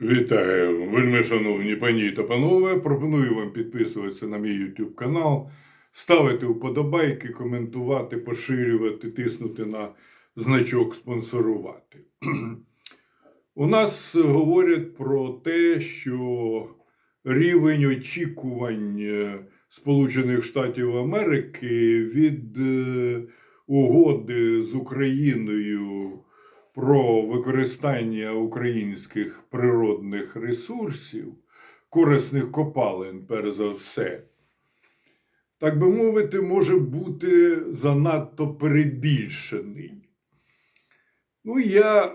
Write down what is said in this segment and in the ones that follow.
Вітаю, вельми шановні пані та панове. Пропоную вам підписуватися на мій YouTube канал, ставити вподобайки, коментувати, поширювати, тиснути на значок спонсорувати. У нас говорять про те, що рівень очікувань е, Сполучених Штатів Америки від е, угоди з Україною про використання українських природних ресурсів, корисних копалин, перш за все, так би мовити, може бути занадто перебільшений. Ну, я е,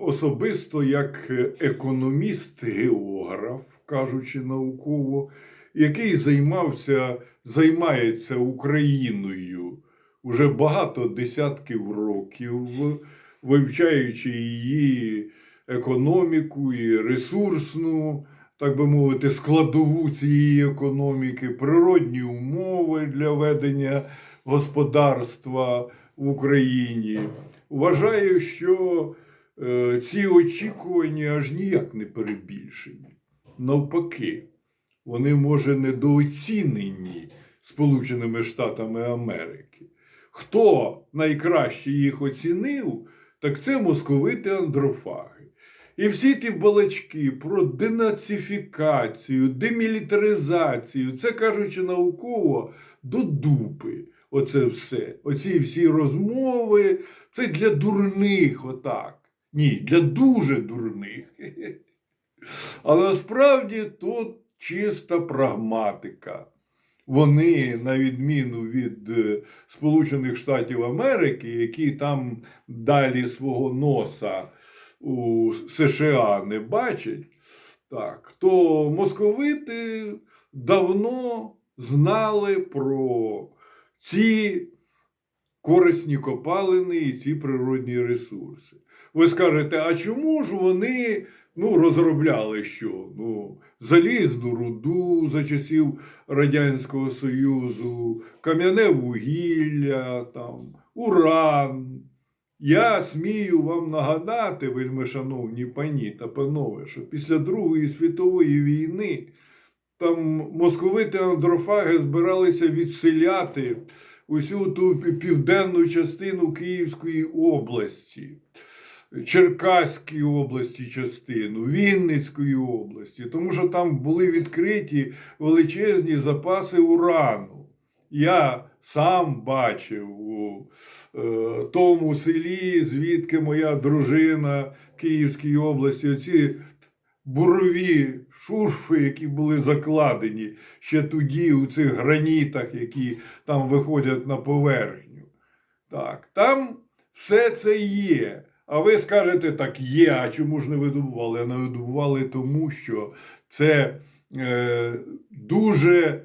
особисто, як економіст-географ, кажучи науково, який займався, займається Україною уже багато десятків років, вивчаючи її економіку і ресурсну, так би мовити, складову цієї економіки, природні умови для ведення господарства в Україні. Вважаю, що е, ці очікування аж ніяк не перебільшені. Навпаки, вони, може, недооцінені Сполученими Штатами Америки. Хто найкраще їх оцінив, так це московити андрофаги. І всі ті балачки про денацифікацію, демілітаризацію, це кажучи науково, до дупи. Оце все. Оці всі розмови, це для дурних, отак. Ні, для дуже дурних. Але насправді тут чиста прагматика. Вони, на відміну від е, Сполучених Штатів Америки, які там далі свого носа у США не бачать, так, то московити давно знали про ці корисні копалини і ці природні ресурси. Ви скажете, а чому ж вони ну, розробляли що? Ну, залізну руду за часів Радянського Союзу, кам'яне вугілля, там, уран. Я смію вам нагадати, вельми шановні пані та панове, що після Другої світової війни там московити андрофаги збиралися відселяти усю ту південну частину Київської області. Черкаської області частину, Вінницької області, тому що там були відкриті величезні запаси урану. Я сам бачив у е, тому селі, звідки моя дружина Київській області, оці бурові шурфи, які були закладені ще тоді у цих гранітах, які там виходять на поверхню. Так, там все це є. А ви скажете, так є, а чому ж не видобували? Не видобували тому, що це е, дуже,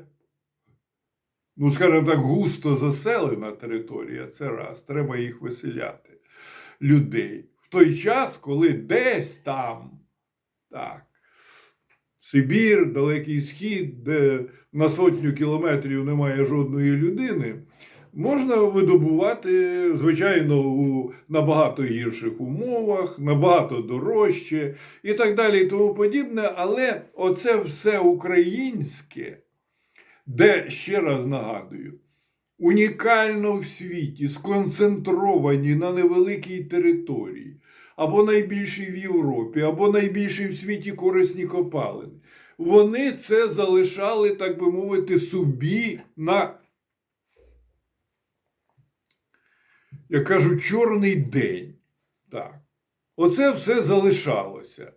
ну, скажімо так, густо заселена територія. Це раз. Треба їх виселяти, людей. В той час, коли десь там, так, Сибір, Далекий Схід, де на сотню кілометрів немає жодної людини. Можна видобувати, звичайно, у набагато гірших умовах, набагато дорожче і так далі, і тому подібне. Але оце все українське, де, ще раз нагадую, унікально в світі, сконцентровані на невеликій території, або найбільші в Європі, або найбільші в світі корисні копалини. Вони це залишали, так би мовити, собі на як кажуть, чорний день. Так. Оце все залишалося.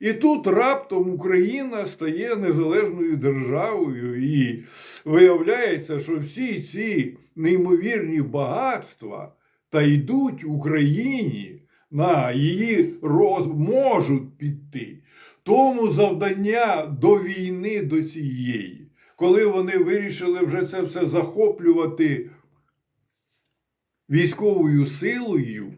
І тут раптом Україна стає незалежною державою, і виявляється, що всі ці неймовірні багатства та йдуть Україні на її роз... можуть піти. Тому завдання до війни до цієї, коли вони вирішили вже це все захоплювати військовою силою,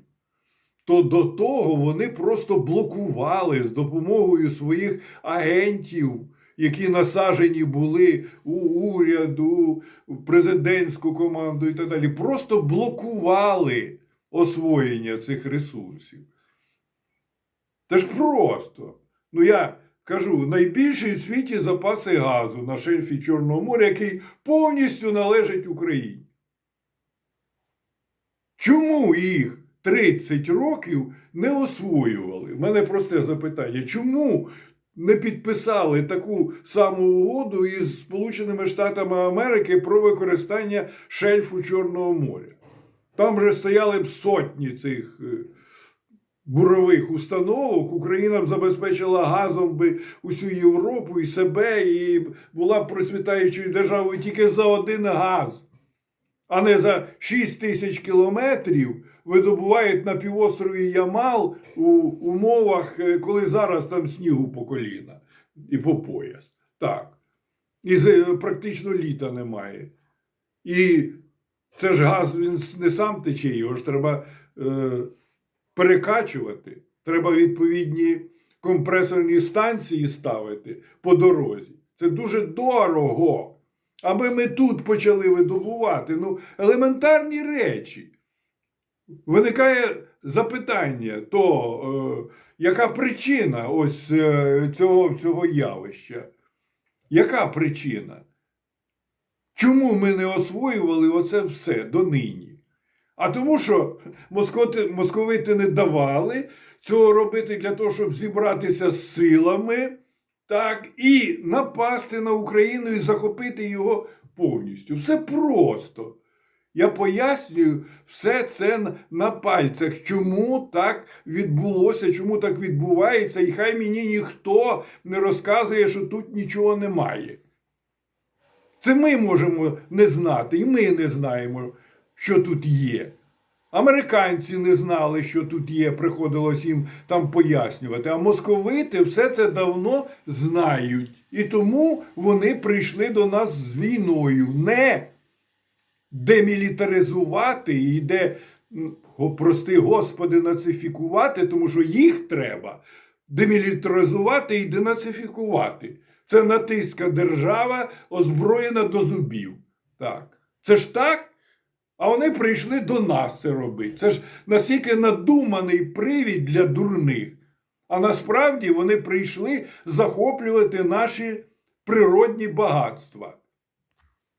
то до того вони просто блокували з допомогою своїх агентів, які насажені були у уряду, у президентську команду і так далі. Просто блокували освоєння цих ресурсів. Це ж просто. Ну я кажу, найбільші в світі запаси газу на шельфі Чорного моря, який повністю належить Україні. Чому їх 30 років не освоювали? У мене просте запитання. Чому не підписали таку саму угоду із Сполученими Штатами Америки про використання шельфу Чорного моря? Там вже стояли б сотні цих е, бурових установок. Україна б забезпечила газом би усю Європу і себе, і була б процвітаючою державою тільки за один газ а не за 6 тисяч кілометрів видобувають на півострові Ямал у умовах, е, коли зараз там снігу по коліна і по пояс. Так. І практично літа немає. І це ж газ, він не сам тече, його ж треба е, перекачувати. Треба відповідні компресорні станції ставити по дорозі. Це дуже дорого. Аби ми тут почали видобувати. Ну, елементарні речі. Виникає запитання, то е, яка причина ось е, цього всього явища? Яка причина? Чому ми не освоювали оце все донині? А тому, що москоти, московити не давали цього робити для того, щоб зібратися з силами, так, і напасти на Україну і захопити його повністю. Все просто. Я пояснюю все це на- пальцях, чому так відбулося, чому так відбувається, і хай мені ніхто не розказує, що тут нічого немає. Це ми можемо не знати, і ми не знаємо, що тут є. Американці не знали, що тут є, приходилось їм там пояснювати. А московити все це давно знають. І тому вони прийшли до нас з війною. Не демілітаризувати і де, прости Господи, нацифікувати, тому що їх треба демілітаризувати і денацифікувати. Це натиска держава, озброєна до зубів. Так. Це ж так? А вони прийшли до нас це робити. Це ж настільки надуманий привід для дурних. А насправді вони прийшли захоплювати наші природні багатства.